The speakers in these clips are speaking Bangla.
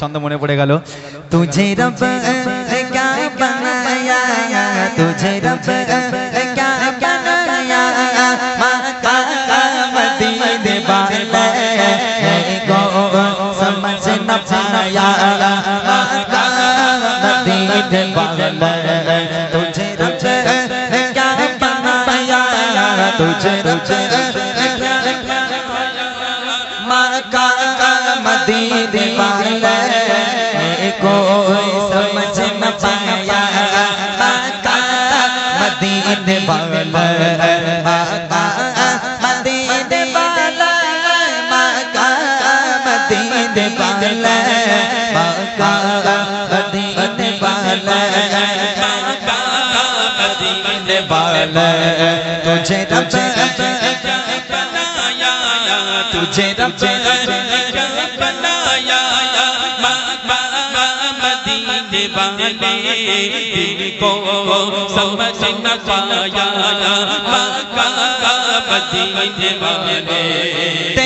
ছন্দ মনে পড়ে গেল। তুঝে রব তুঝে রব तुझे रब बनाया मदीने वाले दिल को समझ न पाया मदीने वाले।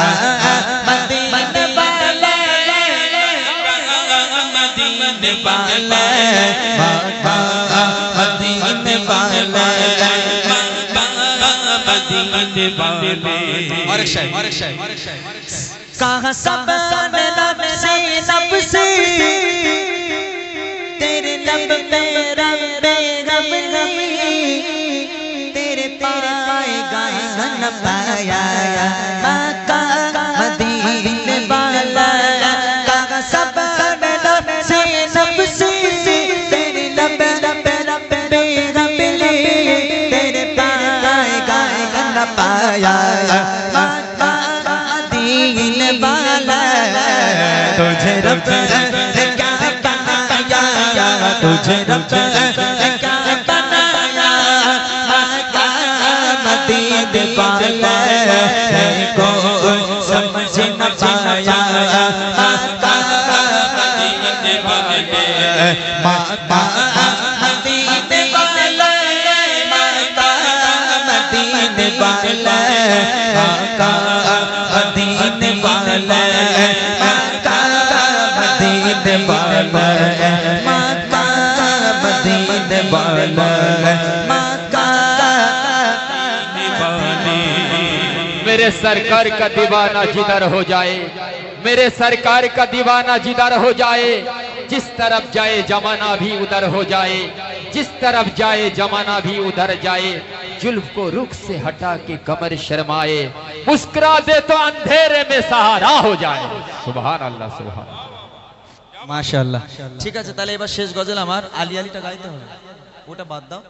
कहा सब सबसे सबसे। तेरे लब पे रब पे रब रब तेरे पाएगा न पाया। तुझे रब क्या बनाया मक्का मदीने वाला सरकार का दीवाना जिधर हो जाए मेरे सरकार का दीवाना जिधर हो जाए जिस तरफ जाए जमाना भी उधर हो जाए जिस तरफ जाए जमाना भी उधर जाए जुल्फ को रुख से हटा के कमर शर्माए मुस्कुरा दे तो अंधेरे में सहारा हो जाए सुबहान अल्लाह सुबहान মাশাআল্লাহ ঠিক আছে তাহলে এবার শেষ গজল আমার আলি আলিটা গাইতে হবে ওটা বাদ দাও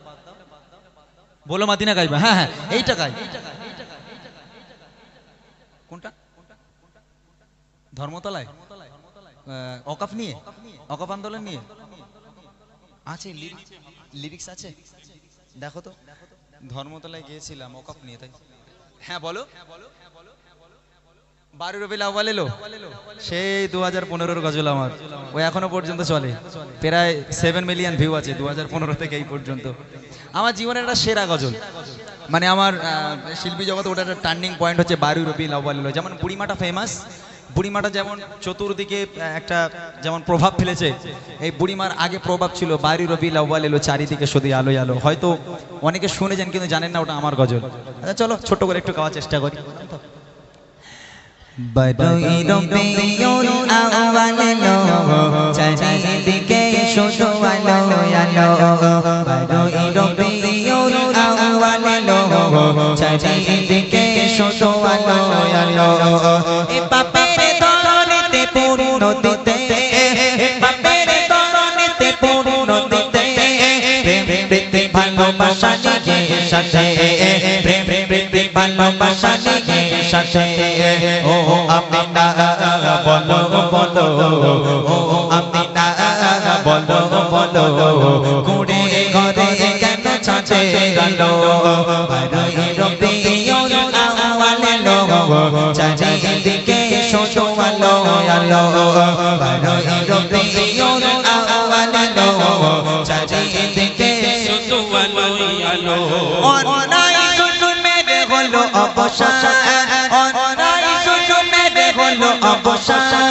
বলো মাদিনা গাইবা হ্যাঁ হ্যাঁ এইটা গাই ধর্মতলায়? অকাপ নিয়ে? অকাপ আন্দোলন নিয়ে? আছে লিরিক্স আছে? দেখো তো। ধর্মতলায় গিয়েছিলাম অকাপ নিয়ে, তাই? হ্যাঁ বলো। বারো আওয়াল এলো? সেই দু হাজার পনেরোর গজল আমার। ও এখনও পর্যন্ত চলে। প্রায় সেভেন মিলিয়ন ভিউ আছে দু হাজার পনেরো থেকে এই পর্যন্ত। আমার জীবনের একটা সেরা গজল। মানে আমার শিল্পী জগতে ওটা একটা টার্নিং পয়েন্ট হচ্ছে বারু রবিল আওয়াল এলো। যেমন বুড়িমাটা ফেমাস বুড়িমাটা যেমন চতুর্দিকে একটা যেমন প্রভাব ফেলেছে এই বুড়িমার আগে প্রভাব ছিল বারু রবিল আওয়াল এলো চারিদিকে শুধু আলোয় আলো হয়তো অনেকে শুনেছেন কিন্তু জানেন না ওটা আমার গজল আচ্ছা চলো ছোট করে একটু গাওয়ার চেষ্টা করি চারিদিকে ভালোবাসা নিয়ে সাথে, প্রেম প্রেম ভালোবাসা নিয়ে সাথে। ও আমিনা, বলো বলো, ও আমিনা, বলো বলো, কুড়ে ঘরে কেন ছাঁচে গেল চারিদিকে শোষো আলো আলো। অবসান অন্যায় শুধু মেরে হলো অবসান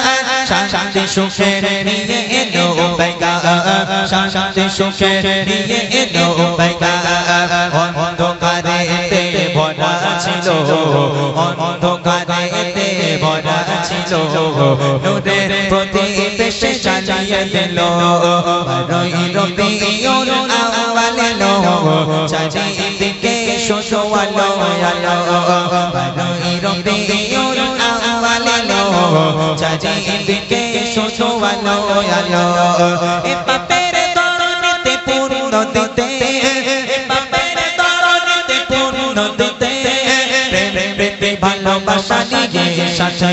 শান্তি সুখে নিয়ে এলো বেগা শান্তি সুখে নিয়ে এলো বেগা অন্ধকারে তে ভরা ছিল অন্ধকারে তে ভরা ছিল নূরের প্রদীপ সে চালিয়ে দিল বারোই রবিউল আউয়াল লো চারিদিকে শোষো আলো আলো বারোই রবিউল আউয়াল লো চারিদিকে শোষো আলো আলো এ পাপের তরণীতে পূর্ণ দিতে পাপের তরণীতে পূর্ণ দিতে প্রেম প্রেম ভালোবাসা নিয়ে সাথে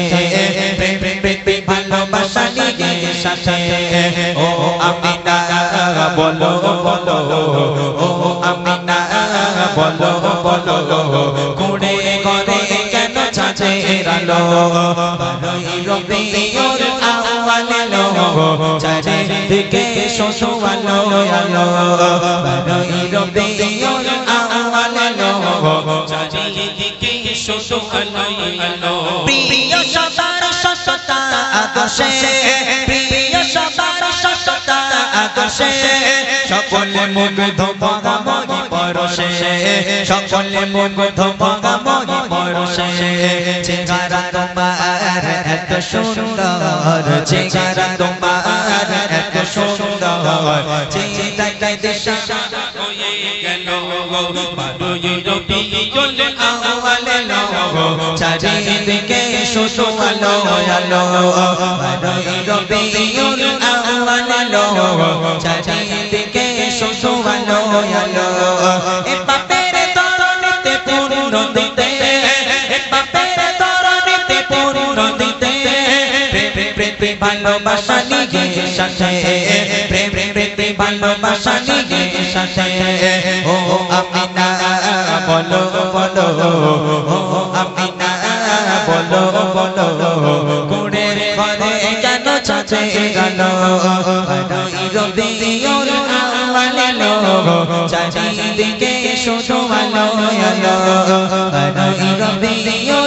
প্রেম প্রেম ভালোবাসা নিয়ে সাথে ও আমিনা বলো বলো ও আমিনা বলো বলো চারিদিকে শোষো আলো আলো বারোই রবিউল আউয়াল লো চারিদিকে শুধু আলোই আলো প্রিয় সবার সততা আদর্শে প্রিয় সবার সততা আদর্শে সকলে মুগ্ধ ভগাময়ী পরশে সকলে মুগ্ধ ভগাময়ী পরশে এত সুন্দর চেহারা তোমার এত সুন্দর চেহারা দিশা হয়ে গেল বারোই রবিউল আওয়াল লো চারিদিকে শোষো আলো আলো বারোই রবিউল আওয়াল লো চারিদিকে শোষো আলো আলো ভালোবাসা নিয়ে সাথে প্রেম প্রেম ভালোবাসা নিয়ে সাথে ও আমিনা বলো বলো ও আমিনা বলো বলো কুড়ের ঘরে কেন চাচে গেল চারিদিকে শুধু আলো আলো রবিউল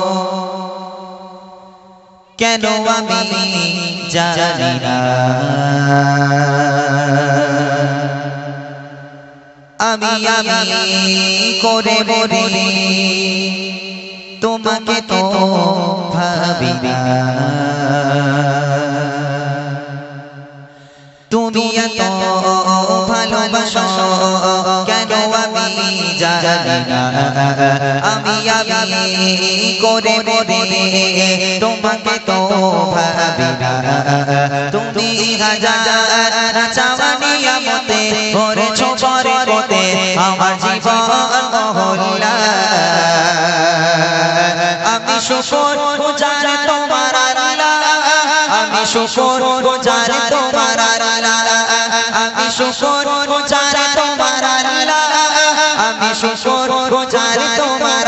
কেন আমি জানি না। আমি আমি করে বলি তোমাকে তো ভাবি না। তুমি এত ভালোবাসো কেন আমি জানি না। আমি আমি করে বলে তোমাকে তো ভাবি না। তুমি হাজার চাওয়ানি আমতে করেছ পরে আমার জীবন মহল্লা আমি আল্লাহ আমি শুকর গুজার তোমার আমি শুকর গুজার তোমার আমি শুকর গুজার তোমার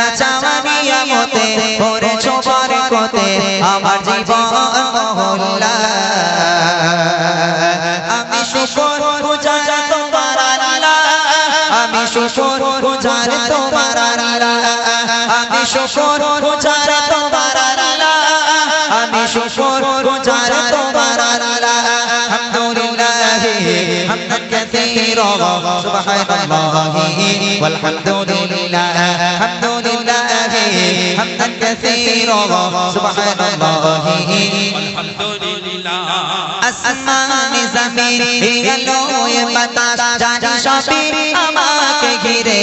গুজার তোমার আমি শুকর গুজার তোমার আমি শুকর হামদান কাসীরা সুবহানাল্লাহি ওয়ালহামদুলিল্লাহ হামদুলিল্লাহ হামদান কাসীরা সুবহানাল্লাহি আলহামদুলিল্লাহ আসমান জমিন এলো এ বাতাস জানি সবই আমাকে ঘিরে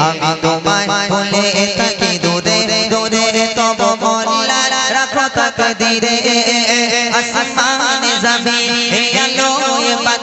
আমি তোমায় বলে থাকি দূরে দূরে তব মোল্লা রাখো তাকে দিরে আসমান জমিন এলো এ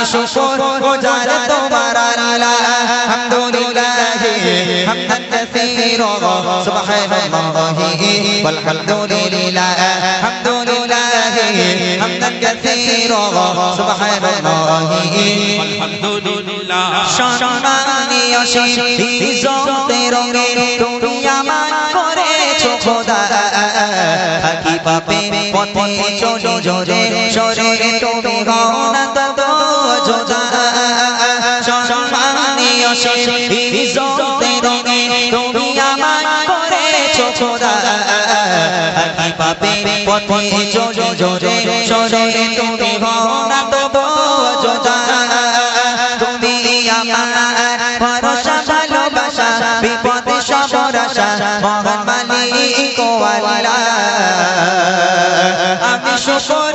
का शुक्र गुजार तुम्हारा लाला हम दुनिल्लाह हम तस्वीरों सुबह वल्हम्दुलिल्लाह हम दुनिल्लाह हम तस्वीरों सुबह वल्हम्दुलिल्लाह शानानी अशीजों तेरोंगे दुनिया मान करे छो खुदा हकी बापे पथे चोरी जोरे शोरे टोपी गाना तो যোদা সম্মানীয় শিজতে রঙে তুমি আমার করেছ খোদা থাকি পাপে পথে চলি জোরে সরে তুমি গনা তত যোদা তুমি আমার ভরসা ভালোবাসা বিপদে সবরাসা মহান মালিক ও আল্লাহ আমি শুকর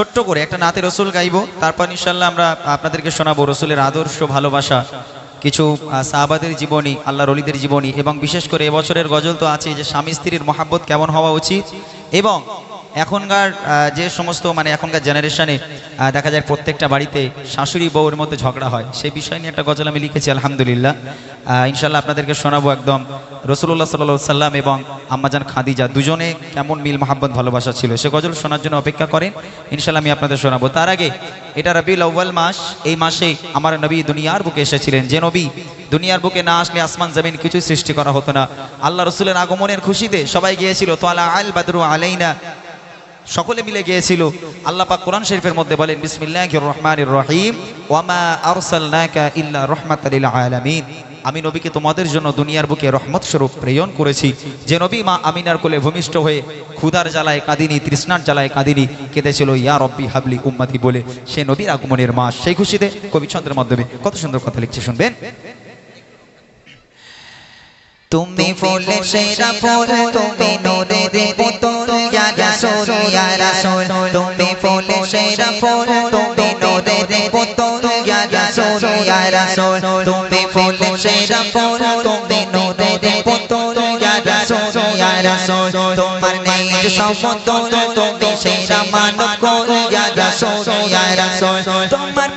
ছোট্ট করে একটা নাতে রসুল গাইব। তারপর ইনশাল্লাহ আমরা আপনাদেরকে শোনাবো রসুলের আদর্শ ভালোবাসা, কিছু সাহাবাদের জীবনী আল্লাহ রলিদের জীবনী, এবং বিশেষ করে এবছরের গজল তো আছে যে স্বামী স্ত্রীর মহাব্বত কেমন হওয়া উচিত এবং এখনকার যে সমস্ত মানে এখনকার জেনারেশনে দেখা যায় প্রত্যেকটা বাড়িতে শাশুড়ি বউর মধ্যে ঝগড়া হয়। সেই বিষয় নিয়ে একটা গজল আমি লিখেছি, আলহামদুলিল্লাহ। ইনশাল্লাহ আপনাদেরকে শোনাবো একদম রসুল্লাহ সাল্লাহ সাল্লাম এবং আম্মাজান খাদিজা। দুজনে কেমন মিল, মোহাব্বত, ভালোবাসা ছিল? সে গজল শোনার জন্য অপেক্ষা করেন। ইনশাল্লাহ আমি আপনাদের শোনাবো। তার আগে, এটা রবিউল আউ্বাল মাস। এই মাসে আমার নবী দুনিয়ার বুকে এসেছিলেন। যে নবী দুনিয়ার বুকে না আসলে আসমান, জমিন কিছুই সৃষ্টি করা হতো না। আল্লাহ রসুলের আগমনের খুশিতে সবাই গিয়েছিল তো তোয়ালা আল বাদরু আলাইনা সকলে মিলে গিয়েছিল। আল্লাহ পাক কোরআন শরীফের মধ্যে বলেন, বিসমিল্লাহির রহমানির রহিম। ওয়ামা আরসালনাকা ইল্লা রাহমাতাল লিল আলামিন। আমি নবীকে তোমাদের জন্য দুনিয়ার বুকে রহমত স্বরূপ প্রেরণ করেছি। যে নবী মা আমিনার কোলে ভূমিষ্ঠ হয়ে ক্ষুধার জ্বালায় কাঁদিনি, তৃষ্ণার জ্বালায় কাঁদিনি, কেঁদেছিল, ইয়া রব্বি হাবলি উম্মাতি বলে সে নবীর আগমনের মাস। সেই খুশিতে কবিচন্দ্রের মাধ্যমে কত সুন্দর কথা লিখছে, শুনবেন? তুমি ফুলে সেরা ফুল তুমি নূরে দে পুতুল ইয়া রাসূল ইয়া রাসূল তুমি ফুলে সেরা ফুল তুমি নূরে দে পুতুল ইয়া রাসূল ইয়া রাসূল তুমি ফুলে সেরা ফুল তুমি নূরে দে পুতুল ইয়া রাসূল ইয়া রাসূল তোমার নেই সমতুল তুমি সেরা মানব কোল ইয়া রাসূল ইয়া রাসূল তোমার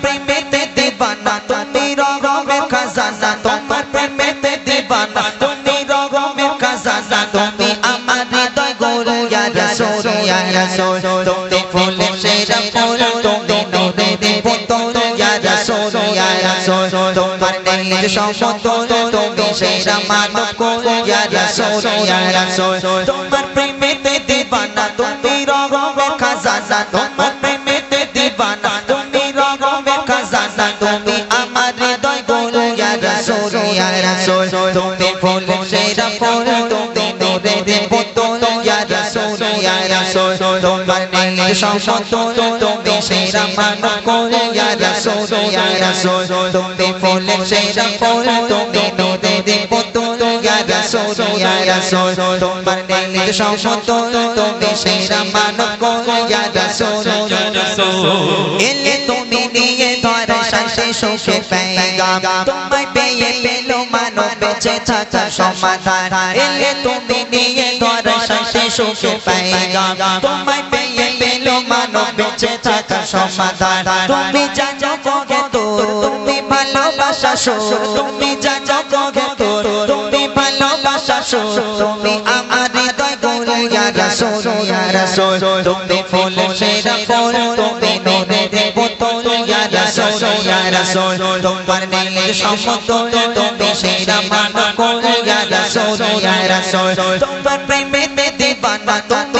রাসূল তুমি ফুলে সেরা ফুল তুমি নূরের বোতল ইয়া রাসূল ইয়া রাসূল তোমার নীল সমতল তুমি সেরা মানব কোল ইয়া রাসূল ইয়া রাসূল তোমার প্রেমেতে দিবানা তুমি রগমে খাজানা সমতল তুমি সেরা ইয়া ইয়া ইয়া ইয়া ইয়া ইয়া মানব বেঁচে থাকার সমাধান পেল মানব বেঁচে থাকার সমাধান তুমি জানো কগে তোর তুমি ভালোবাসা সুর তুমি জানো কগে তোর তুমি ভালোবাসা সুর তুমি আমার হৃদয় গোল ইয়া ইয়া রাসূল তুমি ফুল সেরা ফুল তুমি নূরের বোতল ইয়া রাসূল ইয়া রাসূল তোমার নীল সমতল তুমি সেরা মানব কোল ইয়া রাসূল ইয়া রাসূল তোমার প্রেমেতে দিবানা তুমি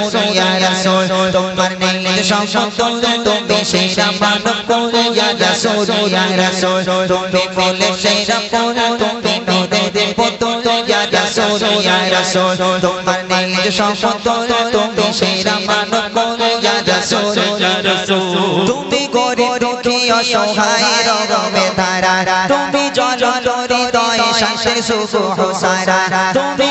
রাসূল ইয়া রাসূল তোমার নীল সমতল তুমি সেরা মানব কোল ইয়া রাসূল ইয়া রাসূল তুমি ফুল সেরা ফুল তুমি নূরের বোতল ইয়া রাসূল ইয়া রাসূল তোমার নীল সমতল তুমি সেরা মানব কোল ইয়া রাসূল ইয়া রাসূল তুমি গরিব দুঃখী অসহায় রগমে ধারা তুমি জল হৃদয় শান্তি সুখ হোসারা তুমি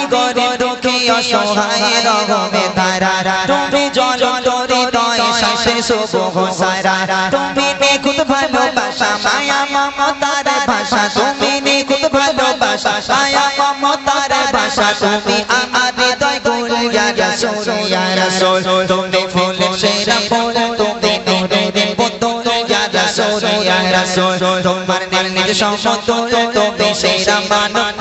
অসহায় রগমে ধারা তুমি জল হৃদয় শান্তি সুখ হোসারা তুমি নিখুঁত ভালোবাসা মায়া মমতার ভাষা তুমি নিখুঁত ভালোবাসা মায়া মমতার ভাষা তুমি আমার হৃদয় গোল ইয়া ইয়া রাসূল তুমি ফুল সেরা ফুল তুমি নূরের বোতল ইয়া রাসূল ইয়া রাসূল তোমার নীল সমতল তুমি সেরা মানব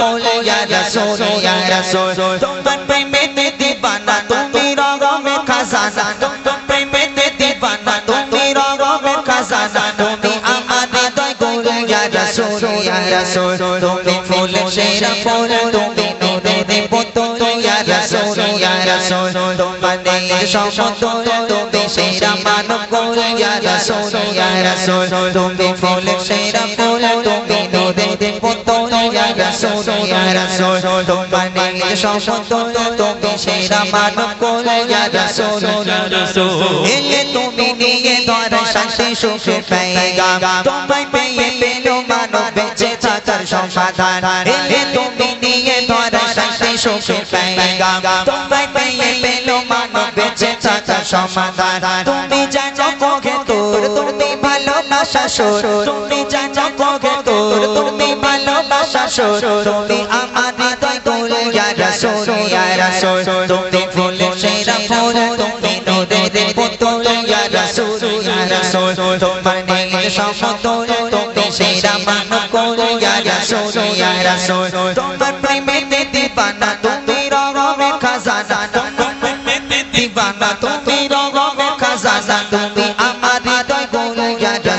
রাসূল ইয়া রাসূল তোমার প্রেমেতে দিবানা তুমি রগমে খাজানা তোমার প্রেমেতে দিবানা তুমি রগমে খাজানা তুমি আমার হৃদয় গোল ইয়া রাসূল ইয়া রাসূল তুমি ফুল সেরা ফুল তুমি বোতল ইয়া রাসূল ইয়া রাসূল তোমার নীল সমতল তুমি সেরা মানব কোল ইয়া রাসূল ইয়া রাসূল তুমি ফুল সেরা ফুল তুমি নূরের বোতল ইয়া রাসূল ইয়া রাসূল তোমার নীল সমতল তুমি সেরা মানব কোল ইয়া রাসূল ইয়া রাসূল এলে তুমি নিয়ে ধরে শান্তি সুখে পেগাম তোমায় পেয়ে পেল মানব বেঁচে থাকার সমাধান এলে তুমি নিয়ে ধরে শান্তি সুখে সমাধান তুমি জানো কোগে তোর তুমি ভালোবাসা সুর তুমি জানো কোগে তোর তুমি ভালোবাসা সুর তুমি আমার হৃদয় গোল ইয়া রাসূল ইয়া রাসূল তুমি ফুল সেরা ফুল তুমি নূরের বোতল ইয়া রাসূল ইয়া রাসূল তোমার নীল সমতল তুমি সেরা মানব কোল ইয়া রাসূল ইয়া রাসূল তোমার প্রেমেতে দিবানা তুমি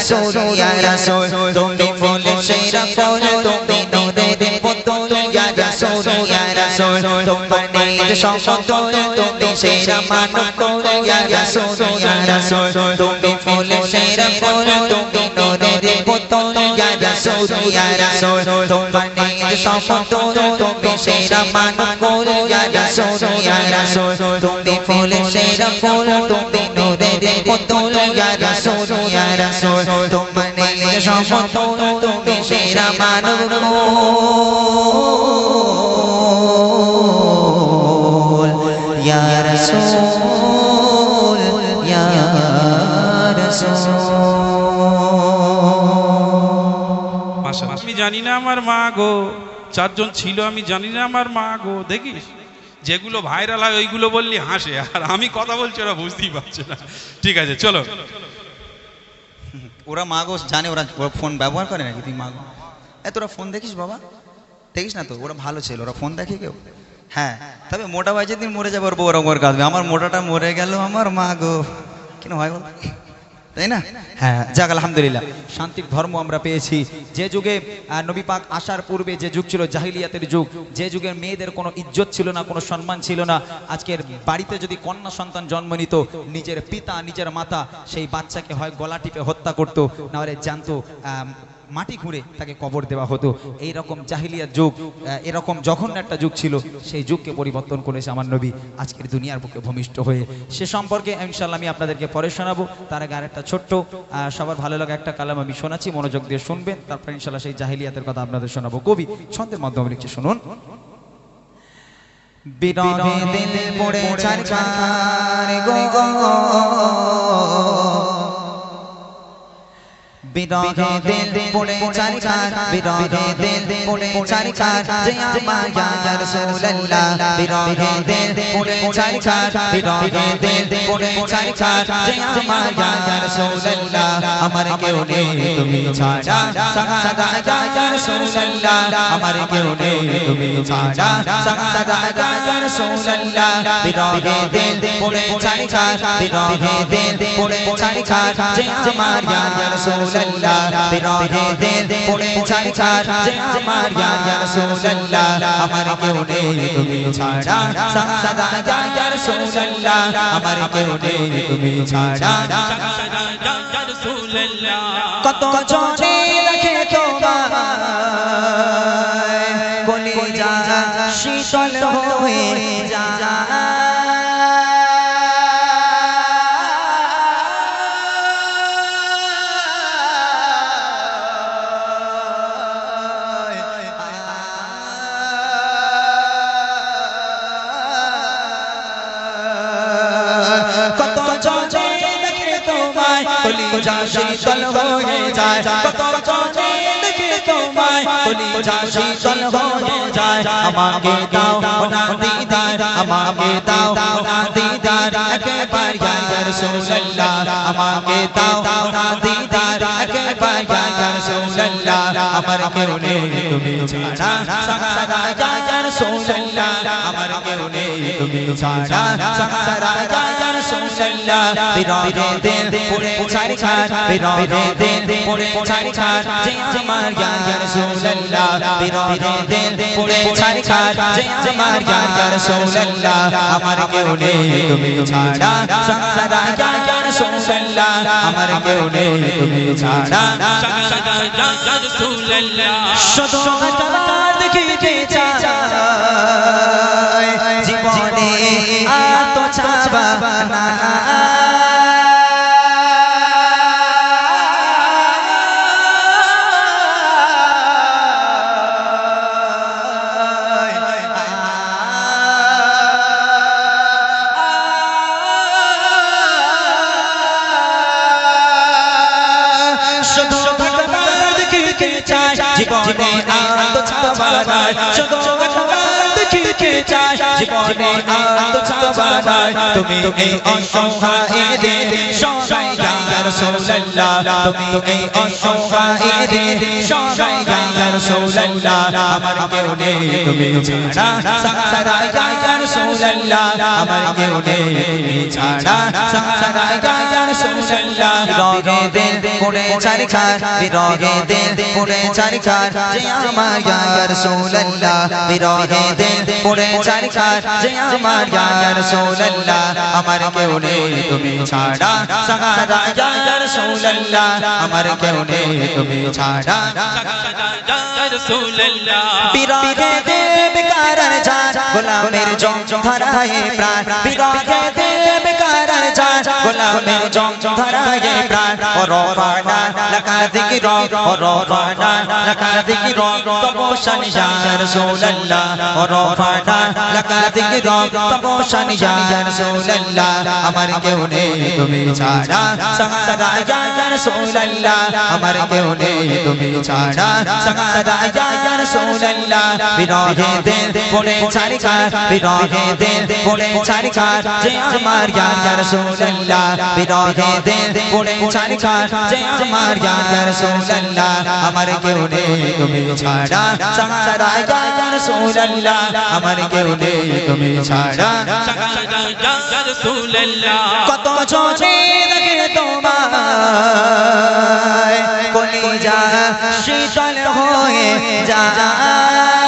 ইয়া রাসূল ইয়া রাসূল তুমি ফুল সেরা ফুল তুমি নূরের বোতল ইয়া রাসূল ইয়া রাসূল তোমার নীল সমতল তুমি সেরা মানব কোল ইয়া রাসূল ইয়া রাসূল তুমি ফুল সেরা ফুল তুমি নূরের বোতল ইয়া রাসূল ইয়া রাসূল তোমার নীল সমতল তুমি সেরা মানব কোল ইয়া রাসূল ইয়া রাসূল তুমি ফুল সেরা ফুল তুমি নূরের বোতল ইয়া রাসূল ইয়া রাসূল তোমার নীল তুমি সেরা মানব ইয়া রাসূল ইয়া রাসূল আমি জানি না আমার মা গো চারজন ছিল আমি জানি না আমার মা গো দেখিস? যেগুলো ভাইরাল হয় ওইগুলো বললি হাসে আর আমি কথা বলছি ওরা বুঝতেই পারছে না। ঠিক আছে চলো। ওরা মাগো জানে, ওরা ওরা ফোন ব্যবহার করে নাকি? তুই মাগো। এ, তোরা ফোন দেখিস বাবা? দেখিস না তো? ওরা ভালো ছিল, ওরা ফোন দেখে কেউ? হ্যাঁ। তবে মোটা ভাই যেদিন মরে যাবে, ওর বউ কাঁদবে। আমার মোটাটা মরে গেল আমার মাগো। কেন হয় বল? তাই না? হ্যাঁ যাক, আলহামদুলিল্লাহ। শান্তির ধর্ম আমরা পেয়েছি। যে যুগে নবী পাক আসার পূর্বে যে যুগ ছিল, জাহিলিয়াতের যুগ, যে যুগের মেয়েদের কোনো ইজ্জত ছিল না, কোনো সম্মান ছিল না, আজকের বাড়িতে যদি কন্যা সন্তান জন্ম নিত, নিজের পিতা, নিজের মাতা, সেই বাচ্চাকে হয় গলা টিপে হত্যা করতো না হলে জানতো মাটি ঘুরে তাকে কবর দেওয়া হতো। এই রকম যুগ এরকম যখন একটা যুগ ছিল। সেই যুগকে পরিবর্তন করেছে আমার নবী। আজকের দুনিয়ার বুকে ভূমিষ্ঠ হয়ে। সে সম্পর্কে ইনশাল্লাহ আমি আপনাদেরকে পরে শোনাবো। তার আগে আরেকটা ছোট্ট সবার ভালো লাগা একটা কালাম আমি শোনাচ্ছি। মনোযোগ দিয়ে শুনবেন। তারপর ইনশাল্লাহ সেই জাহিলিয়াতের কথা আপনাদের শোনাবো। কবি, ছন্দের মাধ্যমে লিখছে, শুনুন। বিরহে দিল পড়ে চারকার গো বিরহে দিল পড়ে চারকার বিরহে দিল পড়ে চারকার যে আমার ইয়া রাসূলুল্লাহ বিরহে দিল পড়ে চারকার বিরহে দিল পড়ে চারকার যে আমার ইয়া রাসূলুল্লাহ আমার কেউ নেই তুমি ছাড়া সাদা ইয়া রাসূলুল্লাহ আমার কেউ নেই তুমি ছাড়া সাদা ইয়া রাসূলুল্লাহ বিরহে দিল পড়ে চারকার বিরহে দিল পড়ে চারকার যে আমার ইয়া রাসূলুল্লাহ বিরহে দিল পড়ে চারকার যে আমার ইয়া রাসূলুল্লাহ আমার কেউ নেই তুমি ছাড়া সাদা ইয়া রাসূলুল্লাহ আমার কেউ নেই তুমি ছাড়া কত জনে রাখে তোমায় বলি যা শীতল হয়ে যা বলি যা শীতল তোমায় বলি যা শীতল হয়ে যায় আমাকে দাও না দিদার আমাকে দাও না দিদার একবার ইয়া রাসূলুল্লাহ আমাকে দাও না দিদার একবার ইয়া রাসূলুল্লাহ আমার কেউ নেই তুমি ছাড়া সারা ইয়া রাসূলুল্লাহ আমার কেউ নেই তুমি ছাড়া সারা ইয়া রাসূলুল্লাহ বিরহে দিল পড়ে ছাড়ি ছাড় বিরহে দিল পড়ে ছাড়ি ছাড় যে আমার ইয়া রাসূলুল্লাহ বিরহে দিল পড়ে ছাড়ি যে আমার ইয়া রাসূলুল্লাহ আমার কেউ নেই তুমি ছাড়া সারা ইয়া রাসূলুল্লাহ আমার কেউ নেই তুমি ছাড়া শুধু তোমার দেখিতে চাই জীবনে আর তো চাবা না জীবনে আর তো চাবা না তুমি এই অসহায় দিন সহায় রাসূলুল্লাহ, তুমি এই অসহায় দিন সহায় রাসূলুল্লাহ, আমার কেউ নেই, তুমি ছাড়া, সারা ইয়া রাসূলুল্লাহ, আমার কেউ নেই ছাড়া, সারা ইয়া রাসূলুল্লাহ বিরহে দিল পড়ে চারিখার বিরহে দিল পড়ে চারিখার যে আমার ইয়া রাসূলুল্লাহ বিরহে দিল পড়ে চারিখার যে আমার ইয়া রাসূলুল্লাহ, আমার কেউ নেই, তুমি ছাড়া, সারা রাসূলুল্লাহ আমার কেউ নেই তুমি ছাড়া। বিরাগে দেব কারণ যা গোলামের জং ধরায় প্রাণ। বিরাগে দেব কারণ যান গোলাম জং ধরায় প্রাণ ও লাকা যিকর ও লাকা যিকর তবশান ইয়া রাসূলুল্লাহ ও লাকা যিকর তবশান ইয়া রাসূলুল্লাহ আমার কেউ নেই তুমি ছাড়া সাহারা ইয়া রাসূলুল্লাহ আমার কেউ নেই তুমি ছাড়া সাহারা ইয়া রাসূলুল্লাহ বিরহে দিল পড়ে ছাড়কা বিরহে দিল পড়ে ছাড়কা যে আমার ইয়া রাসূলুল্লাহ বিরহে দিল পড়ে ছাড়কা যে আমার ইয়া রাসূলুল্লাহ আমার কেউ নেই তুমি ছাড়া। সাহারা ইয়া রাসূলুল্লাহ আমার কেউ নেই তুমি ছাড়া। কত জনে দেখে তোমায় কলিজা শীতল হয়ে যায়।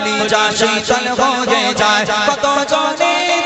তোমায় কলিজা শীতল হয়ে যায়। কত জনে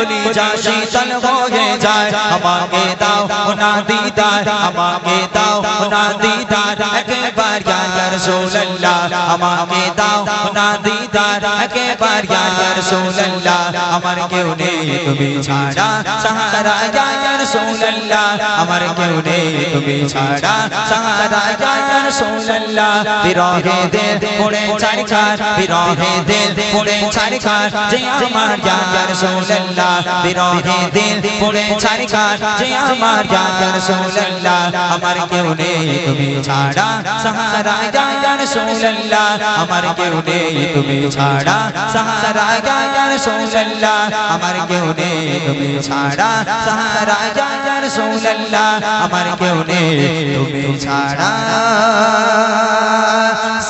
দেখে তোমায় কলিজা শীতল হয়ে যায় আমাকে দাও না দিদার আমাকে দাও না দিদার একবার ইয়া রাসূলুল্লাহ আমাকে দাও না দিদার একবার ইয়া রাসূলুল্লাহ আমার কেউ নেই তুমি ছাড়া সাহারা ইয়া রাসূলুল্লাহ আমার কেউ নেই তুমি ছাড়া সাহারা ইয়া রাসূলুল্লাহ বিরহে দিল পড়ে ছাড়খার বিরহে দিল পড়ে ছাড়খার যে আমার ইয়া রাসূলুল্লাহ বিরহে দিল পড়ে ছাড়খার যে আমার ইয়া রাসূলুল্লাহ আমার কেউ নেই তুমি ছাড়া সাহারা ইয়া রাসূলুল্লাহ আমার কেউ নেই তুমি ছাড়া সাহারা ইয়া রাসূলুল্লাহ আমার কেউ নেই তুমি ছাড়া সাহারা ইয়া রাসূলুল্লাহ আমার কেউ নেই তুমি ছাড়া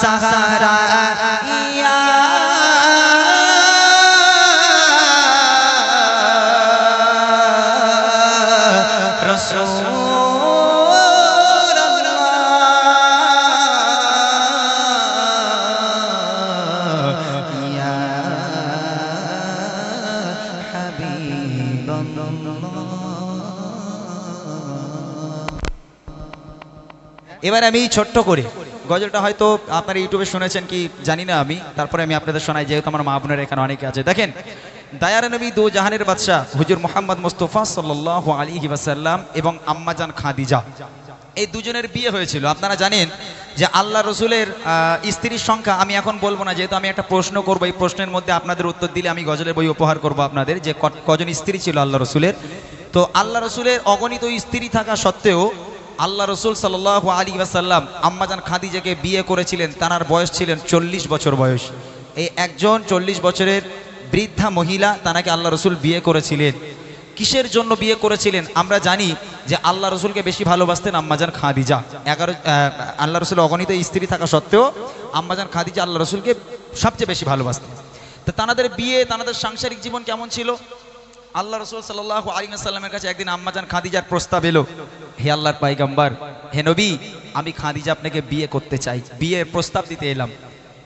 সাহারা এবার আমি ছোট্ট করে। গজলটা হয়তো আপনারা ইউটিউবে শুনেছেন কি, জানি না আমি। তারপরে আমি আপনাদের শোনাই, যেহেতু আমার মা বোনের এখানে অনেকে আছে। দেখেন, দায়ার নবী দু জাহানের বাদশাহ, হুজুর মোহাম্মদ মুস্তফা সাল্লাহ আলী ওয়াসাল্লাম এবং আম্মাজান খাদিজা। এই দুজনের বিয়ে হয়েছিল। আপনারা জানেন যে আল্লাহ রসুলের স্ত্রীর সংখ্যা, আমি এখন বলব না, যেহেতু আমি একটা প্রশ্ন করব, এই প্রশ্নের মধ্যে আপনাদের উত্তর দিলে আমি গজলের বই উপহার করব আপনাদের, যে কজন স্ত্রী ছিল আল্লাহ রসুলের। তো আল্লাহ রসুলের অগণিত স্ত্রী থাকা সত্ত্বেও আল্লাহ রসুল সাল্লাহ আলী ওয়াসাল্লাম আম্মাজান খাদিজাকে বিয়ে করেছিলেন তার বয়স ছিলেন চল্লিশ বছর বয়স। এই একজন চল্লিশ বছরের বৃদ্ধা মহিলা তানাকে আল্লাহ রসুল বিয়ে করেছিলেন। কিসের জন্য বিয়ে করেছিলেন? আমরা জানি যে আল্লাহ রসুলকে বেশি ভালোবাসতেন আম্মাজান খাদিজা। এগারো আল্লাহ রসুল অগণিত স্ত্রী থাকা সত্ত্বেও আম্মাজান খাদিজা আল্লাহ রসুলকে সবচেয়ে বেশি ভালোবাসতেন। তো তানাদের বিয়ে, তানাদের সাংসারিক জীবন কেমন ছিল? আল্লাহ রসুল সাল্লাহ আলিমাসাল্লামের কাছে একদিন আম্মাজান খাদিজার প্রস্তাব এলো, হে আল্লাহর পাইগাম্বার হে নবী, আমি খাদিজা আপনাকে বিয়ে করতে চাই, বিয়ের প্রস্তাব দিতে এলাম।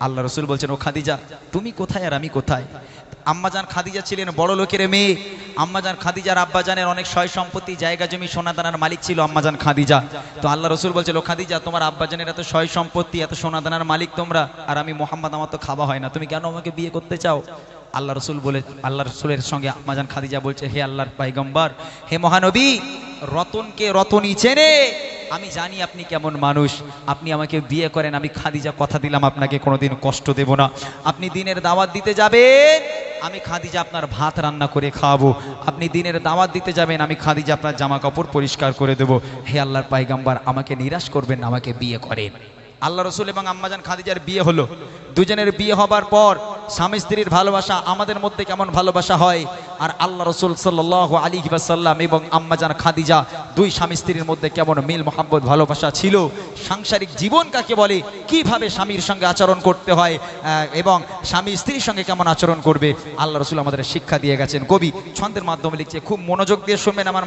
আল্লাহ রসুল বলছেন, ও খাদিজা, তুমি কোথায় আর আমি কোথায়? আম্মাজান খাদিজা ছিলেন বড় লোকের মেয়ে। আম্মাজান খাদিজার আব্বাজানের অনেক সয় সম্পত্তি, জায়গা জমি, সোনা দানার মালিক ছিল আম্মাজান খাদিজা। তো আল্লাহ রসুল বলছিল খাদিজা, তোমার আব্বাজানের এত সয় সম্পত্তি, এত সোনাদানার মালিক তোমরা, আর আমি মোহাম্মদ আমার তো খাওয়া হয় না। তুমি কেন আমাকে বিয়ে করতে চাও? আল্লাহ রসুল বলে, আল্লাহ রসুলের সঙ্গে আম্মাজান খাদিজা বলছে, হে আল্লাহর পাইগম্বর, হে মহানবী, রতনকে রতনই চেনে। আমি জানি আপনি কেমন মানুষ, আপনি আমাকে বিয়ে করেন, আমি খাদিজা কথা দিলাম, আপনাকে কোনোদিন কষ্ট দেব না। আপনি দিনের দাওয়াত দিতে যাবেন, আমি খাদিজা আপনার ভাত রান্না করে খাওয়াবো। আপনি দিনের দাওয়াত দিতে যাবেন, আমি খাদিজা আপনার জামা কাপড় পরিষ্কার করে দেবো। হে আল্লাহর পাইগাম্বার, আমাকে নিরাশ করবেন আমাকে বিয়ে করেন। আল্লাহ রসুল এবং আম্মাজান খাদিজার বিয়ে হলো। দুজনের বিয়ে হবার পর স্বামী স্ত্রীর ভালোবাসা আমাদের মধ্যে কেমন ভালোবাসা হয়? আর আল্লাহ রসুল সাল্লাহ আলী সাল্লাম এবং আম্মাজান খাদিজা দুই স্বামী স্ত্রীর মধ্যে কেমন মিল মোহাম্মদ ভালোবাসা ছিল? সাংসারিক জীবন কাকে বলে? কীভাবে স্বামীর সঙ্গে আচরণ করতে হয়? এবং স্বামী স্ত্রীর সঙ্গে কেমন আচরণ করবে? আল্লাহ রসুল আমাদের শিক্ষা দিয়ে গেছেন। কবি ছন্দের মাধ্যমে লিখছে, খুব মনোযোগ দিয়ে শুনবেন আমার